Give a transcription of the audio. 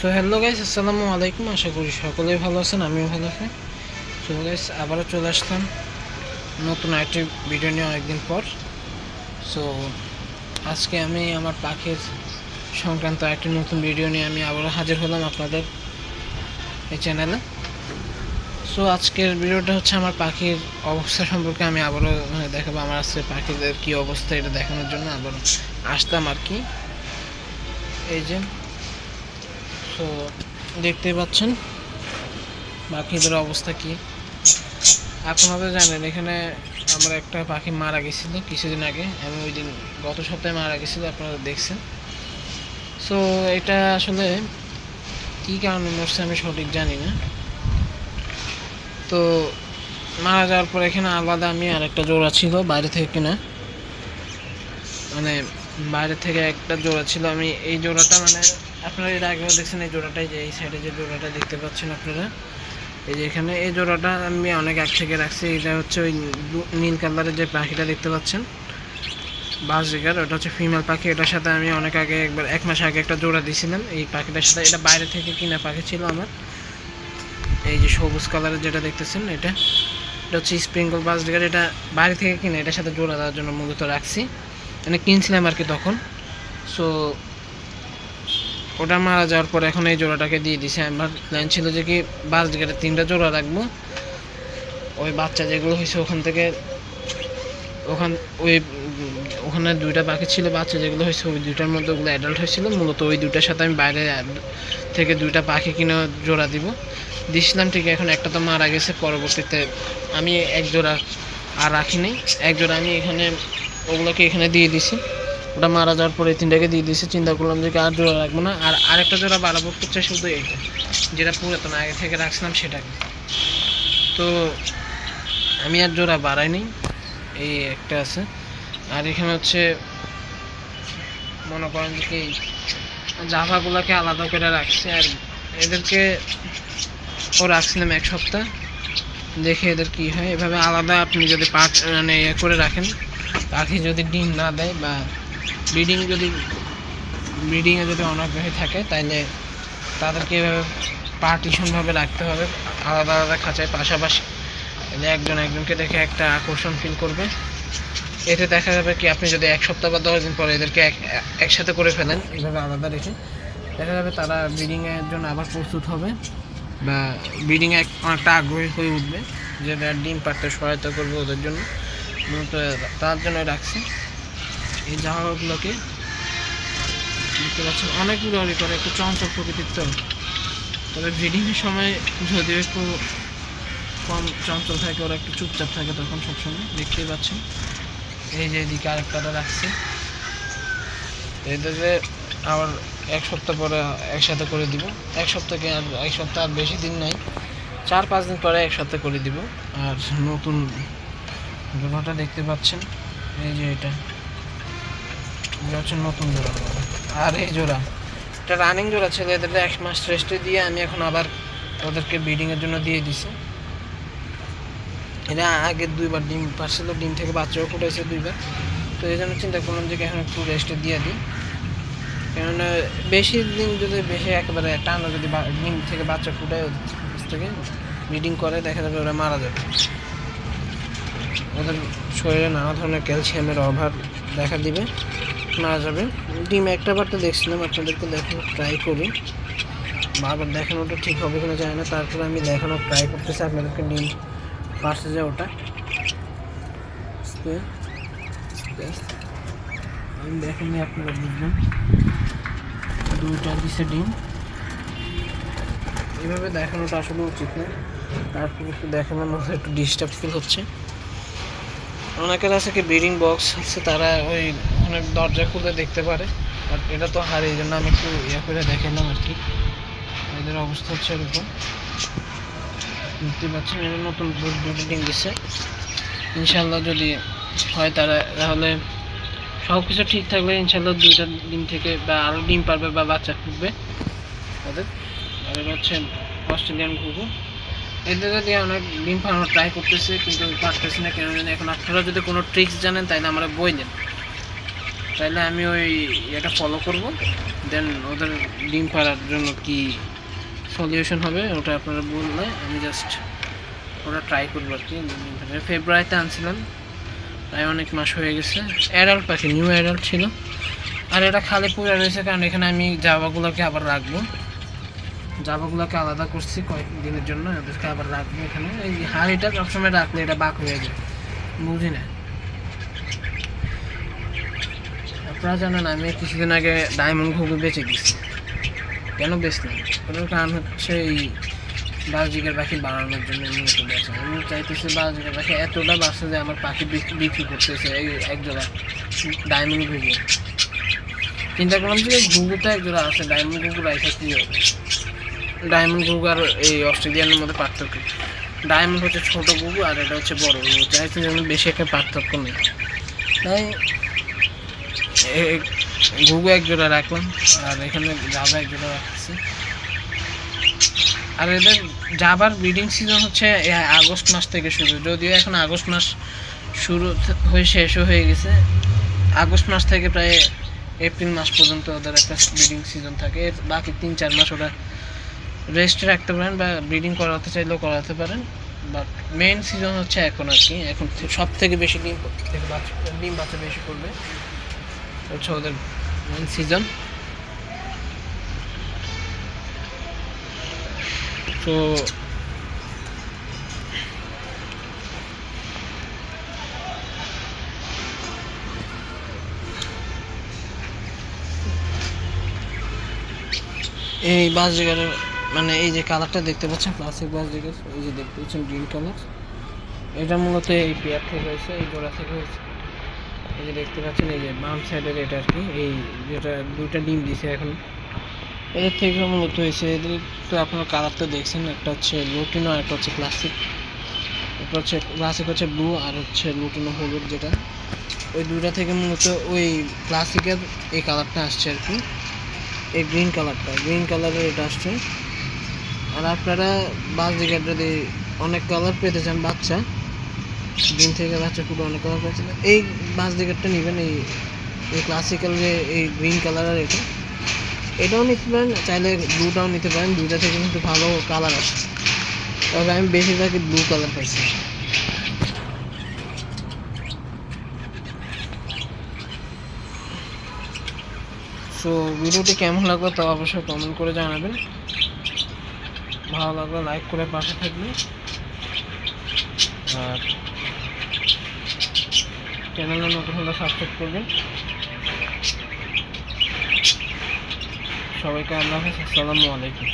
So hello guys আসসালামু আলাইকুম আশা করি সকলেই ভালো আছেন, আমিও ভালো আছি। সো গাইস আবারও চলে আসলাম নতুন একটি ভিডিও নিয়ে অনেকদিন পর। সো আজকে আমি আমার পাখির সংক্রান্ত একটি নতুন ভিডিও নিয়ে আমি আবারও হাজির হলাম আপনাদের এই চ্যানেলে সো আজকের ভিডিওটা হচ্ছে আমার পাখির অবস্থা সম্পর্কে আমি আবারও মানে দেখাবো আমার আজকে পাখিদের কী অবস্থা এটা দেখানোর জন্য আবার আসতাম আর কি। এই যে তো দেখতেই পাচ্ছেন। পাখিদের অবস্থা কি? আপনারা তো জানেন, এখানে আমার একটা পাখি মারা গেছিল কিছুদিন আগে। আমি ওই দিন গত সপ্তাহে মারা গেছিল, আপনারা দেখছেন। সো এটা আসলে কী কারণে মরছে আমি সঠিক জানি না। তো মারা যাওয়ার পর এখানে আলাদা আমি আরেকটা জোড়া ছিল, বাইরে থেকে কিনা। মানে বাইরে থেকে একটা জোড়া ছিল। আমি এই জোড়াটা মানে আপনারা এর আগেও দেখছেন এই জোড়াটাই যে এই সাইডে যে জোড়াটা দেখতে পাচ্ছেন আপনারা? এই যে এখানে এই জোড়াটা আমি অনেক আগ থেকে রাখছি, এটা হচ্ছে ওই নীল কালারের যে পাখিটা দেখতে পাচ্ছেন বাসজিগার ওটা হচ্ছে ফিমেল পাখি। এটার সাথে আমি অনেক আগে একবার, এক মাস আগে একটা জোড়া দিয়েছিলাম। এই পাখিটার সাথে, এটা বাইরে থেকে কিনা পাখি ছিল আমার। এই যে সবুজ কালারের যেটা দেখতেছেন এটা এটা হচ্ছে স্প্রিঙ্গল বাসডিগার এটা বাইরে থেকে কিনে, এটার সাথে জোড়া দেওয়ার জন্য মূলত রাখছি। মানে কিনছিলাম আর কি তখন। সো ওটা মারা যাওয়ার পর এখন এই জোড়াটাকে দিয়ে দিছে। আমার প্ল্যান ছিল যে কি বাস গেটে তিনটা জোড়া রাখব। ওই বাচ্চা যেগুলো হয়েছে ওখান থেকে ওখান ওই ওখানে দুইটা পাখি ছিল, বাচ্চা যেগুলো হয়েছে ওই দুইটার মধ্যে ওগুলো অ্যাডাল্ট হয়েছিল। মূলত ওই দুইটার সাথে আমি বাইরে থেকে দুইটা পাখি কিনে জোড়া দিব। দিছিলাম ঠিক এখন একটা তো মারা গেছে, পরবর্তীতে আমি এক জোড়া আর রাখিনি এক জোড়া আমি এখানে ওগুলোকে এখানে দিয়ে দিছি। ওটা মারা যাওয়ার পরে এই তিনটাকে দিয়ে দিয়েছে। চিন্তা করলাম যে আর জোড়া রাখব না? আর আরেকটা জোড়া বাড়াবো হচ্ছে শুধু এইটা, যেটা পুরাতন, আগে থেকে রাখছিলাম সেটাকে। তো আমি আর জোড়া বাড়াইনি এই একটা আছে। আর এখানে হচ্ছে মনে করেন যে কি জাভাগুলোকে আলাদা করে রাখছি, আর এদেরকে ও রাখছিলাম এক সপ্তাহ। দেখে এদের কি হয়। এভাবে আলাদা আপনি যদি পাট মানে ইয়ে করে রাখেন, পাখি যদি ডিম না দেয় বা ব্রিডিং যদি ব্রিডিংয়ে যদি অনাগ্রহী থাকে তাহলে তাদেরকে এভাবে পার্টিশনভাবে রাখতে হবে, আলাদা আলাদা খাঁচায়। পাশাপাশি তাহলে একজন একজনকে দেখে একটা আকর্ষণ ফিল করবে। এতে দেখা যাবে কি, আপনি যদি এক সপ্তাহ বা দশ দিন পরে এদেরকে এক, একসাথে করে ফেলেন, এভাবে আলাদা রেখে, দেখা যাবে তারা ব্রিডিংয়ের জন্য আবার প্রস্তুত হবে বা ব্রিডিংয়ে অনেকটা আগ্রহী হয়ে উঠবে যেটা ডিম পাড়তে সহায়তা করবে ওদের জন্য। মূলত তার জন্য রাখছি। এই জামাগুলোকে দেখতে পাচ্ছেন, অনেকগুলো অরি করে একটু চঞ্চল প্রকৃতির তো। তবে ব্রিডিংয়ের সময় যদিও একটু কম চঞ্চল থাকে, ওরা একটু চুপচাপ থাকে তখন সবসময় দেখতেই পাচ্ছেন। এই যে এদিকে আরেকটাটা রাখছে। এদেরকে আবার এক সপ্তাহ পরে একসাথে করে দিব। এক সপ্তাহকে আর, এক সপ্তাহ আর বেশি দিন নাই। চার পাঁচ দিন পরে একসাথে করে দিব। আর নতুন জোড়াটা দেখতে পাচ্ছেন। এই যে এটা। হচ্ছে নতুন জোড়া। আর এই জোড়া, এটা রানিং জোড়া ছিল এদের এক মাস রেস্টে দিয়ে আমি এখন আবার ওদেরকে ব্রিডিংয়ের জন্য দিয়ে দিছি। এরা আগে দুইবার ডিম পারছিল, ডিম থেকে বাচ্চাও ফুটেছে দুইবার। তো এই জন্য চিন্তা করলাম যে এখন একটু রেস্টে দিয়ে দিই। কেননা বেশি দিন যদি বেশি একেবারে টানা যদি ডিম থেকে বাচ্চা ফুটায় থেকে ব্রিডিং করে, দেখা যাবে ওরা মারা যাবে। ওদের শরীরে নানা ধরনের ক্যালসিয়ামের অভাব দেখা দিবে। মারা যাবে। ডিম একটা বার তো দেখছিলাম, আপনাদেরকে দেখানোর ট্রাই করি। বারবার দেখানোটা ঠিক হবে কিনা জানি না, তারপরে আমি দেখানোর ট্রাই করতেছি আপনাদেরকে ডিম পারছে যে ওটা। আমি দেখেনি আপনারা বুঝবেন দুইটা দিছে ডিম। এভাবে দেখানোটা আসলে উচিত না। তারপর একটু দেখানোর মধ্যে একটু ডিস্টার্ব ফিল হচ্ছে। অনেকের আছে কি ব্রিডিং বক্স আছে, তারা ওই অনেক দরজা খুলে দেখতে পারে বাট এটা তো হারে, এই জন্য আমি একটু ইয়ে করে দেখালাম আর কি। এদের অবস্থা হচ্ছে এরকম। দেখতে পাচ্ছেন এটা নতুন ডিম দিচ্ছে ইনশাল্লাহ যদি হয় তারা, তাহলে সব কিছু ঠিক থাকলে ইনশাল্লাহ দুইটা ডিম থেকে বা আরও ডিম পারবে বা বাচ্চা ফুটবে তাদের। এটা হচ্ছে অস্ট্রেলিয়ান ঘুঘু। এদের দিয়ে অনেক ডিম ফার্মার ট্রাই করতেছে, কিন্তু পারতেছি না, কেন জানি। এখন আপনারা যদি কোনো ট্রিক্স জানেন, তাহলে আমরা বই দেন তাহলে আমি ওই এটা ফলো করব। দেন ওদের ডিম পাড়ার জন্য কি সলিউশন হবে, ওটা আপনারা বললে আমি জাস্ট ওটা ট্রাই করব আর কি। ফেব্রুয়ারিতে আনছিলাম, প্রায় অনেক মাস হয়ে গেছে। অ্যাডাল্ট পাখি নিউ অ্যাডাল্ট ছিল। আর এটা খালি পুরে রয়েছে, কারণ এখানে আমি জাবাগুলোকে আবার রাখব। জাবাগুলোকে আলাদা করছি কয়েক দিনের জন্য, ওদেরকে আবার রাখব এখানে। এই হাড়িটা সবসময় রাখলে এটা বাক হয়ে যায়। বুঝি না আপনারা জানেন, আমি কিছুদিন আগে ডায়মন্ড ঘুঘু বেঁচে দিচ্ছি কেন বেচলাম ওটার কারণ হচ্ছে এই বাজিকের পাখি বাড়ানোর জন্য মূলত বেচা আমি চাইতেছি বাজিকের পাখি এতটা বাড়ছে যে আমার পাখি বিক- বিক্রি করতেছে এই এক জোড়া ডায়মন্ড ঘুঘু চিন্তা করলাম যে ঘুঘুটা এক জোড়া আছে ডায়মন্ড ঘুঘু রাইখা কি হবে? ডায়মন্ড ঘুঘু আর এই অস্ট্রেলিয়ানের মধ্যে পার্থক্য ডায়মন্ড হচ্ছে ছোটো ঘুঘু আর এটা হচ্ছে বড় ঘুঘু চাইছে যেন বেশি একটা পার্থক্য নেই। তাই ঘুঘু এক জোড়া রাখলাম, আর এখানে জাভা এক জোড়া রাখছি। আর এদের জাবার ব্রিডিং সিজন হচ্ছে আগস্ট মাস থেকে শুরু। যদিও এখন আগস্ট মাস শুরু হয়ে, শেষও হয়ে গেছে। আগস্ট মাস থেকে প্রায় এপ্রিল মাস পর্যন্ত ওদের একটা ব্রিডিং সিজন থাকে। এর বাকি তিন, চার মাস ওরা রেস্টে রাখতে পারেন বা ব্রিডিং করাতে চাইলেও করাতে পারেন। বাট মেইন সিজন হচ্ছে এখন আর কি। এখন সব থেকে বেশি ডিম থেকে বাচ্চা, ডিম বাচ্চা বেশি করবে হচ্ছে ওদের মেইন সিজন তো এই বাস জায়গার মানে এই যে কালারটা দেখতে পাচ্ছেন ক্লাসিক বাস জায়গার এই যে দেখতে পাচ্ছেন গ্রিন কালার এটা মূলত এই পেয়ার থেকে হয়েছে, এই জোড়া থেকে হয়েছে। এই যে দেখতে পাচ্ছেন, এই যে বাম সাইডের এটা আর কি, এই যেটা দুইটা ডিম দিছে এখন। এদের থেকে মূলত হয়েছে, এদের তো আপনার কালারটা দেখছেন, একটা হচ্ছে লুটিনো একটা হচ্ছে ক্লাসিক একটা হচ্ছে ক্লাসিক হচ্ছে ব্লু আর হচ্ছে লুটিনো হলুদ যেটা। ওই দুইটা থেকে মূলত ওই ক্লাসিকের এই কালারটা আসছে আর কি। এই গ্রিন কালারটা গ্রিন কালারের এটা আসছে। আর আপনারা বাস দিকের যদি অনেক কালার পেতে চান বাচ্চা গ্রিন থেকে বাচ্চা ফুটে অনেক কালার চান এই বাস দিকেরটা নেবেন, এই এই ক্লাসিক্যাল যে, এই গ্রিন কালারের এটা। এটাও নিতে পারেন, চাইলে ব্লুটাও নিতে পারেন। দুইটা থেকে কিন্তু ভালো কালার আসে। তবে আমি বেশিরভাগই ব্লু কালার পাইছি। সো ভিডিওটি কেমন লাগল তা অবশ্যই কমেন্ট করে জানাবেন। ভালো লাগলে লাইক করে পাশে থাকবেন। আর চ্যানেলে নতুন হলে সাবস্ক্রাইব করবেন। সবাইকে আল্লাহ হাফেজ আসসালামু আলাইকুম।